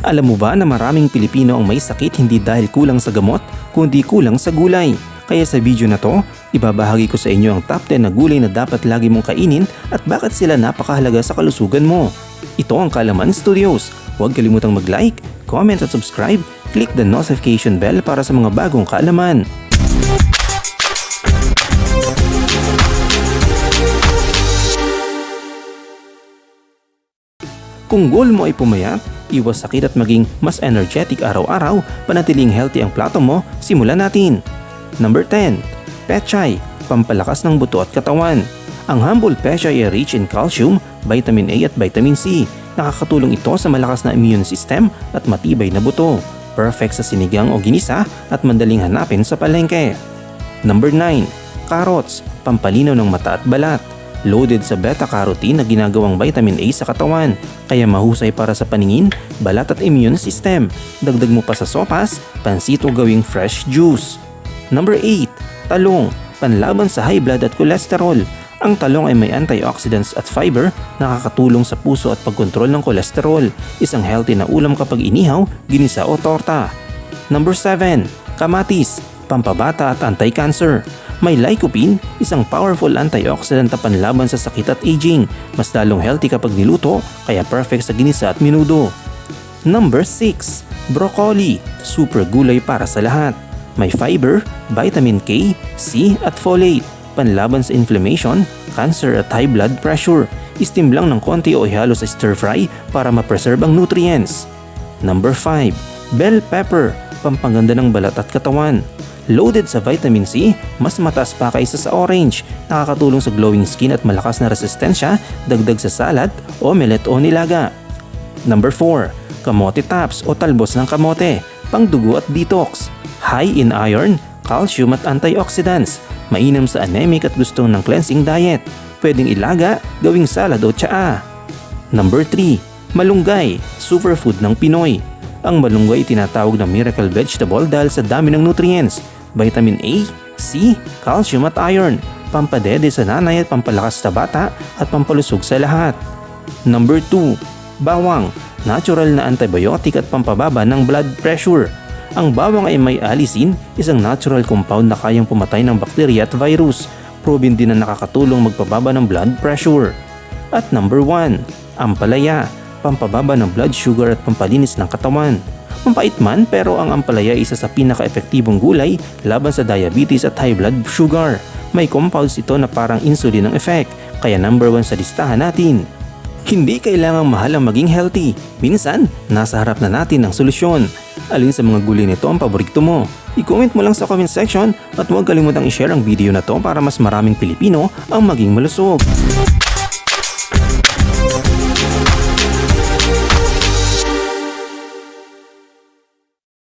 Alam mo ba na maraming Pilipino ang may sakit hindi dahil kulang sa gamot, kundi kulang sa gulay? Kaya sa video na to, ibabahagi ko sa inyo ang top 10 na gulay na dapat lagi mong kainin at bakit sila napakahalaga sa kalusugan mo. Ito ang Kalaman Studios. Huwag kalimutang mag-like, comment at subscribe. Click the notification bell para sa mga bagong kaalaman. Kung goal mo ay pumayat, iwas sakit at maging mas energetic araw-araw, panatiling healthy ang plato mo, simulan natin. Number 10. Pechay, pampalakas ng buto at katawan. Ang humble pechay ay rich in calcium, vitamin A at vitamin C. Nakakatulong ito sa malakas na immune system at matibay na buto. Perfect sa sinigang o ginisa at madaling hanapin sa palengke. Number 9. Carrots, pampalinaw ng mata at balat. Loaded sa beta-carotene na ginagawang vitamin A sa katawan, kaya mahusay para sa paningin, balat at immune system. Dagdag mo pa sa sopas, pansit o gawing fresh juice. Number 8. Talong, panlaban sa high blood at cholesterol. Ang talong ay may antioxidants at fiber, nakakatulong sa puso at pagkontrol ng kolesterol. Isang healthy na ulam kapag inihaw, ginisa o torta. Number 7. Kamatis, pampabata at anti-cancer. May lycopene, isang powerful antioxidant na panlaban sa sakit at aging. Mas lalong healthy kapag niluto, kaya perfect sa ginisa at minudo. Number 6. Broccoli, super gulay para sa lahat. May fiber, vitamin K, C at folate. Panlaban sa inflammation, cancer at high blood pressure. Steam lang ng konti o ihalo sa stir fry para ma-preserve ang nutrients. Number 5. Bell pepper, pampaganda ng balat at katawan. Loaded sa vitamin C, mas mataas pa kaysa sa orange. Nakakatulong sa glowing skin at malakas na resistensya, dagdag sa salad, omelette o nilaga. Number 4. Kamote tops o talbos ng kamote, pangdugo at detox. High in iron, calcium at antioxidants. Mainam sa anemic at gusto ng cleansing diet. Pwedeng ilaga, gawing salad o tsaa. Number 3. Malunggay, superfood ng Pinoy. Ang malunggay tinatawag na miracle vegetable dahil sa dami ng nutrients, vitamin A, C, calcium at iron, pampadede sa nanay at pampalakas sa bata at pampalusog sa lahat. Number 2. Bawang, natural na antibiotic at pampababa ng blood pressure. Ang bawang ay may alisin, isang natural compound na kayang pumatay ng bakterya at virus. Proven din na nakakatulong magpababa ng blood pressure. At number 1, ampalaya, pampababa ng blood sugar at pampalinis ng katawan. Mapait man pero ang ampalaya ay isa sa pinaka-epektibong gulay laban sa diabetes at high blood sugar. May compounds ito na parang insulin ang effect, kaya number 1 sa listahan natin. Hindi kailangang mahal ang maging healthy. Minsan, nasa harap na natin ang solusyon. Alin sa mga gulay nito ang paborito mo? I-comment mo lang sa comment section at huwag kalimutang i-share ang video na to para mas maraming Pilipino ang maging malusog.